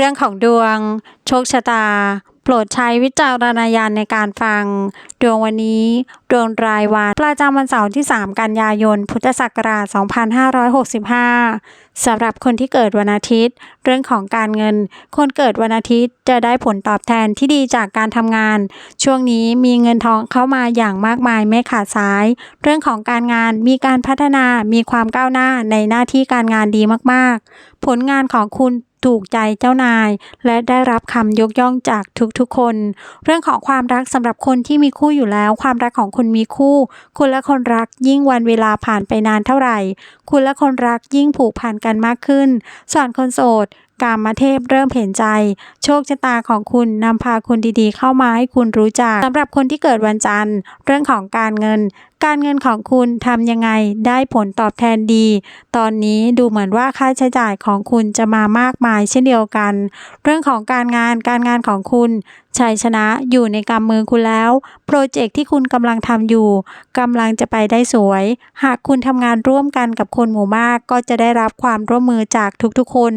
เรื่องของดวง โชคชะตา โปรดใช้วิจารณญาณในการฟัง ดวงวันนี้ ดวงรายวันประจำวันเสาร์ที่ 3 กันยายน พุทธศักราช 2565 สำหรับคนที่เกิดวันอาทิตย์ เรื่องของการเงิน คนเกิดวันอาทิตย์จะได้ผลตอบแทนที่ดีจากการทำงาน ช่วงนี้มีเงินทองเข้ามาอย่างมากมายไม่ขาดสาย เรื่องของการงานมีการพัฒนามีความก้าวหน้าในหน้าที่การงานดีมากๆ ผลงานของคุณ ถูกใจเจ้านาย และได้รับคำยกย่องจากทุกๆคน เรื่องของความรักสำหรับคนที่มีคู่อยู่แล้ว ความรักของคุณมีคู่ คุณและคนรักยิ่งวันเวลาผ่านไปนานเท่าไหร่ คุณและคนรักยิ่งผูกพันกันมากขึ้น ส่วนคนโสด กามเทพเริ่มเห็นใจ โชคชะตาของคุณนำพาคนดีๆ เข้ามาให้คุณรู้จักสำหรับคนที่เกิดวันจันทร์ เรื่องของการเงิน การเงินของคุณทำยังไงได้ผลตอบแทนดี ตอนนี้ดูเหมือนว่าค่าใช้จ่ายของคุณจะมามากมายเช่นเดียวกัน เรื่องของการงานการงานของคุณชัยชนะอยู่ในกำมือคุณแล้ว โปรเจกต์ที่คุณกำลังทำอยู่กำลังจะไปได้สวย หากคุณทำงานร่วมกันกับคนหมู่มากก็จะได้รับความร่วมมือจากทุกๆคน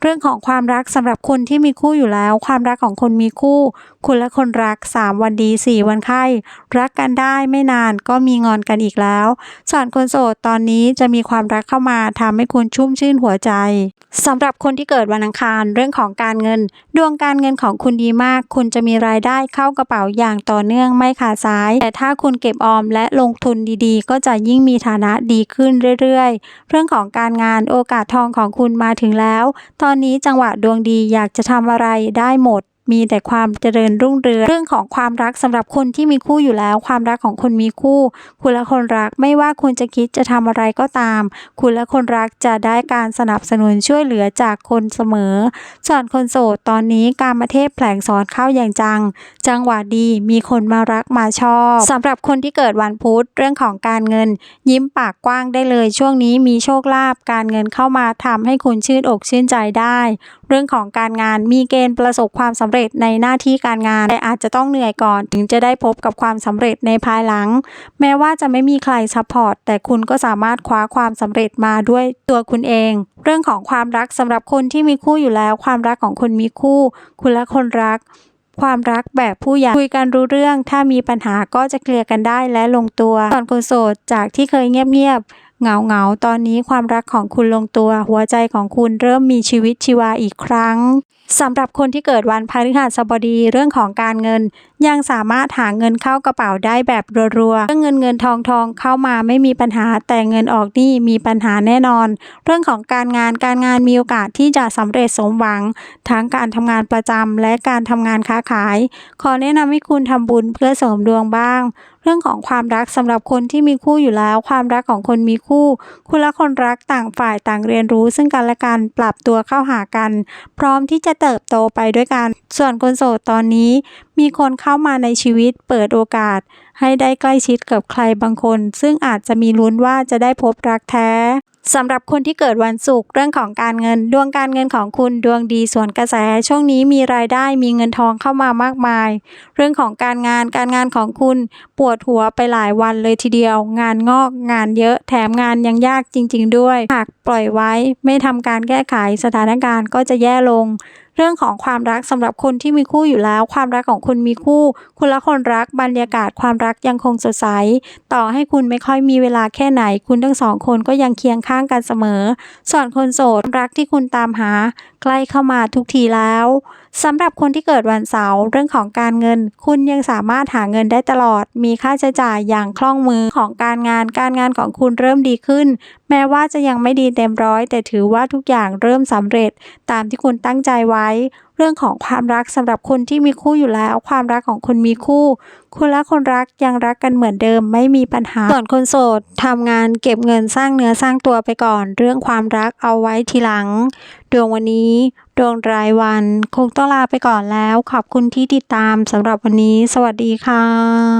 เรื่องของความรักสำหรับคนที่มีคู่อยู่แล้ว ความรักของคนมีคู่ คุณและคนรัก 3 วันดี 4 วันไข้รักกันได้ไม่นานก็มีงอนกันอีกแล้วส่วนคนโสดตอนนี้จะมีความรักเข้ามาทำให้คุณชุ่มชื่นหัวใจสำหรับคนที่เกิดวันอังคารเรื่องของการเงิน ดวงการเงินของคุณดีมากคุณจะมีรายได้เข้ากระเป๋าอย่างต่อเนื่องไม่ขาดสาย แต่ถ้าคุณเก็บออมและลงทุนดีๆ ก็จะยิ่งมีฐานะดีขึ้นเรื่อยๆ เรื่องของการงานโอกาสทองของคุณมาถึงแล้ว ตอนนี้จังหวะดวงดีอยากจะทำอะไรได้หมด มีแต่ความเจริญรุ่งเรืองเรื่องของความรักสำหรับคนที่มีคู่อยู่แล้ว ความรักของคนมีคู่ คุณและคนรักไม่ว่าคุณจะคิดจะทำอะไรก็ตาม คุณและคนรักจะได้การสนับสนุนช่วยเหลือจากคนเสมอส่วนคนโสดตอนนี้การมาเทพแผลงสอนเข้าอย่างจัง จังหวะดีมีคนมารักมาชอบสำหรับคนที่เกิดวันพุธเรื่องของการเงิน ยิ้มปากกว้างได้เลย ช่วงนี้มีโชคลาภการเงินเข้ามาทำให้คุณชื่นอกชื่นใจได้ เรื่องของการงานมีเกณฑ์ประสบความสำเร็จในหน้าที่การงาน แต่อาจจะต้องเหนื่อยก่อน ถึงจะได้พบกับความสำเร็จในภายหลัง แม้ว่าจะไม่มีใครซัพพอร์ตแต่คุณก็สามารถคว้าความสำเร็จมาด้วยตัวคุณเอง เรื่องของความรักสำหรับคนที่มีคู่อยู่แล้ว ความรักของคนมีคู่ คุณและคนรักความรักแบบผู้ใหญ่คุยกันรู้เรื่อง ถ้ามีปัญหาก็จะเคลียร์กันได้และลงตัวส่วนคนโสดจากที่เคยเงียบๆ เหงาเหงาตอนนี้ความรักของคุณลงตัว หัวใจของคุณเริ่มมีชีวิตชีวาอีกครั้งสำหรับคนที่เกิดวันพฤหัสบดีเรื่องของการเงิน ยังสามารถหาเงินเข้ากระเป๋าได้แบบรัวๆเรื่องเงินเงินทองทองเข้ามาไม่มีปัญหาแต่เงินออกนี่มีปัญหาแน่นอน เรื่องของการงานการงานมีโอกาสที่จะสำเร็จสมหวัง ทั้งการทำงานประจำและการทำงานค้าขาย ขอแนะนำให้คุณทำบุญเพื่อเสริมดวงบ้าง รื่องของความรักสำหรับคนที่มีคู่อยู่แล้ว ความรักของคนมีคู่ คุณและคนรักต่างฝ่ายต่างเรียนรู้ ซึ่งกันและกันปรับตัวเข้าหากัน พร้อมที่จะเติบโตไปด้วยกัน ส่วนคนโสดตอนนี้ มีคนเข้ามาในชีวิตเปิดโอกาส ให้ได้ใกล้ชิดกับใครบางคน ซึ่งอาจจะมีลุ้นว่าจะได้พบรักแท้สำหรับคนที่เกิดวันศุกร์เรื่องของการเงิน ดวงการเงินของคุณดวงดีส่วนกระแส ช่วงนี้มีรายได้มีเงินทองเข้ามามากมาย เรื่องของการงานการงานของคุณปวดหัวไปหลายวันเลยทีเดียว งานงอกงานเยอะแถมงานยังยากจริง ๆ ด้วย หากปล่อยไว้ไม่ทำการแก้ไขสถานการณ์ก็จะแย่ลง เรื่องของความรักสำหรับคนที่มีคู่อยู่แล้ว ความรักของคุณมีคู่ คุณและคนรักบรรยากาศความรักยังคงสดใส ต่อให้คุณไม่ค่อยมีเวลาแค่ไหน คุณทั้งสองคนก็ยังเคียงข้างกันเสมอส่วนคนโสดรักที่คุณตามหา ใกล้เข้ามาทุกทีแล้ว สำหรับคนที่เกิดวันเสาร์เรื่องของการเงิน คุณยังสามารถหาเงินได้ตลอด มีค่าใช้จ่ายอย่างคล่องมือของการงาน การงานของคุณเริ่มดีขึ้น แม้ว่าจะยังไม่ดีเต็มร้อย แต่ถือว่าทุกอย่างเริ่มสำเร็จตามที่คุณตั้งใจไว้ เรื่องของความรักสำหรับคนที่มีคู่อยู่แล้ว ความรักของคนมีคู่ คุณและคนรักยังรักกันเหมือนเดิมไม่มีปัญหา ส่วนคนโสดทำงานเก็บเงินสร้างเนื้อสร้างตัวไปก่อน เรื่องความรักเอาไว้ทีหลัง ดวงวันนี้ ดวงรายวัน คงต้องลาไปก่อนแล้ว ขอบคุณที่ติดตามสำหรับวันนี้ สวัสดีค่ะ